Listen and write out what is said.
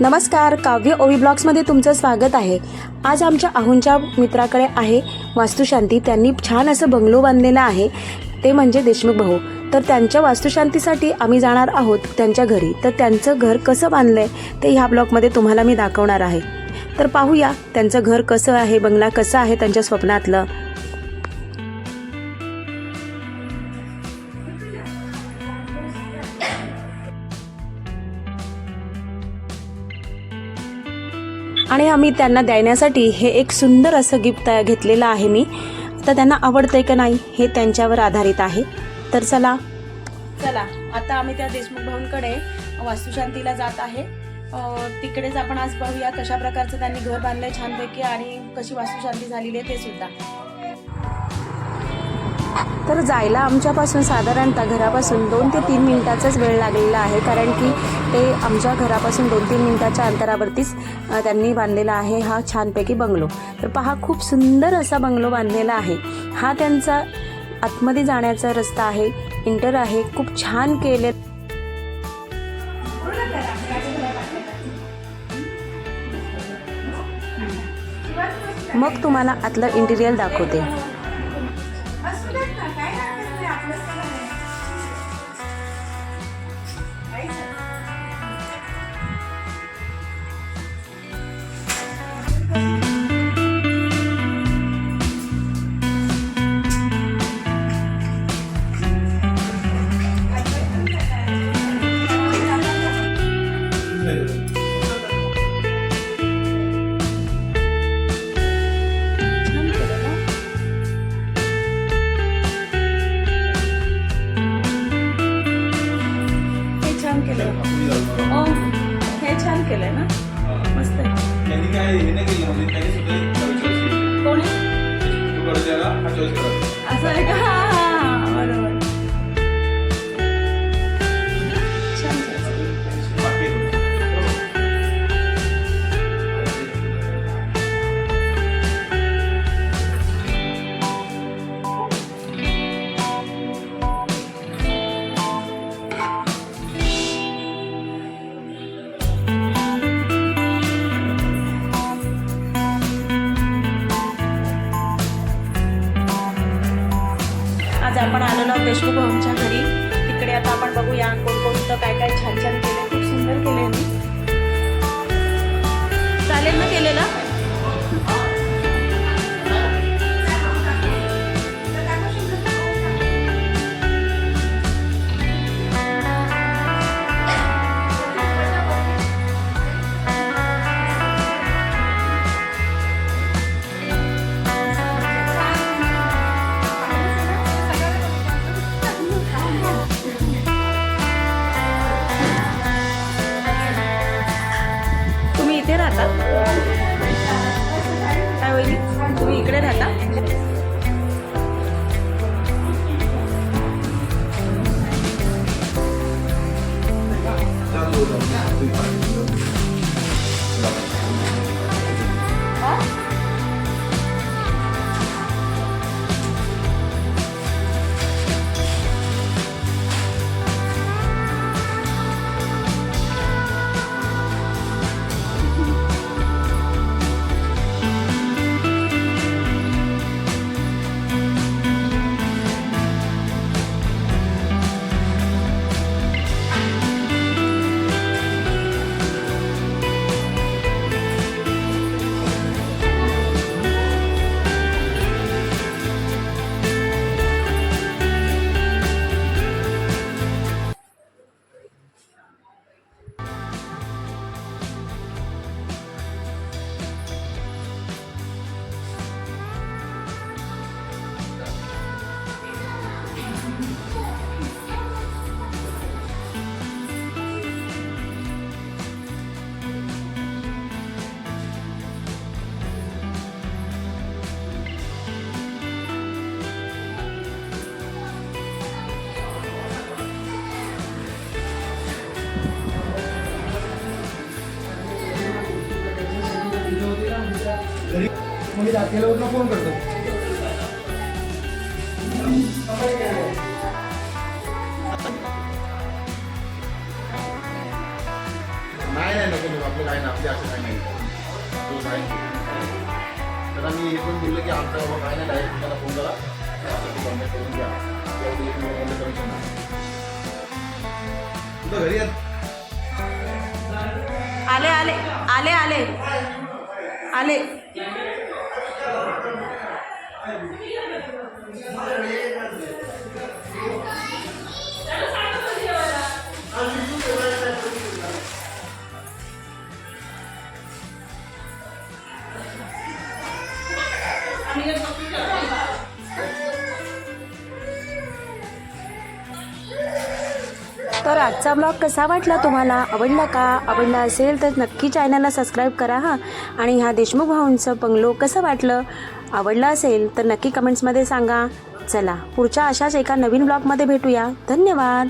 नमस्कार काव्य ओवी ब्लॉग्समध्ये तुमचं स्वागत आहे. आज आमच्या आहुंच्या मित्राकडे आहे वास्तुशांती. त्यांनी छान असं बंगलो बांधलेला आहे ते म्हणजे देशमुख भाऊ. तर त्यांच्या वास्तुशांतीसाठी आम्ही जाणार आहोत त्यांच्या घरी. तर त्यांचं घर कसं बांधलं आहे ते ह्या ब्लॉगमध्ये तुम्हाला मी दाखवणार आहे. तर पाहूया त्यांचं घर कसं आहे बंगला कसं आहे त्यांच्या स्वप्नातलं. आणि आम्ही त्यांना देण्यासाठी हे एक सुंदर असं गिफ्ट तयार घेतलेलं आहे मी. तर त्यांना आवडतंय का नाही हे त्यांच्यावर आधारित आहे. तर चला. चला आता आम्ही त्या देशमुख भाऊंकडे वास्तुशांतीला जात आहे. तिकडेच आपण आज पाहूया कशा प्रकारचं त्यांनी घर बांधलंय छानपैकी आणि कशी वास्तुशांती झालेली आहे ते सुद्धा. तर जायला आमच्यापासून साधारणतः घरापासून दोन ते तीन मिनिटाचाच वेळ लागलेला आहे कारण की ते आमच्या घरापासून दोन तीन मिनिटाच्या अंतरावरतीच त्यांनी बांधलेला आहे हा छानपैकी बंगलो. तर पहा खूप सुंदर असा बंगलो बांधलेला आहे. हा त्यांचा आतमध्ये जाण्याचा रस्ता आहे इंटर आहे खूप छान केले मग तुम्हाला आतलं इंटिरियर दाखवते. हे Thank you. आपण आलेलो आहोत देशमुख भाऊंच्या घरी. तिकडे आता आपण बघूया कोणकोणतं काय काय छान छान केलं खूप सुंदर केलंय. मी चालेल ना केलेलं? तुम्ही काय होईल? तुम्ही इकडे राहता. कोणी केल्यावर फोन करतो. नाही नाही नको आपलं काय ना आपली असं काय नाही. तो काय तर आम्ही हे पण बोललो की आमचं बाबा काय नाही डायरेक्ट तुम्हाला फोन करा. कॉन्टॅक्ट करून घ्या. तुझं घरी आले आले आले आले. आले तर आजचा ब्लॉग कसा वाटला तुम्हाला? आवडला का? आवडला असेल तर नक्की चॅनलला सबस्क्राईब करा हां. आणि ह्या देशमुख भाऊंचं बंगलो कसं वाटलं? आवडलं असेल तर नक्की कमेंट्समध्ये सांगा. चला पुढच्या अशाच एका नवीन ब्लॉगमध्ये भेटूया. धन्यवाद.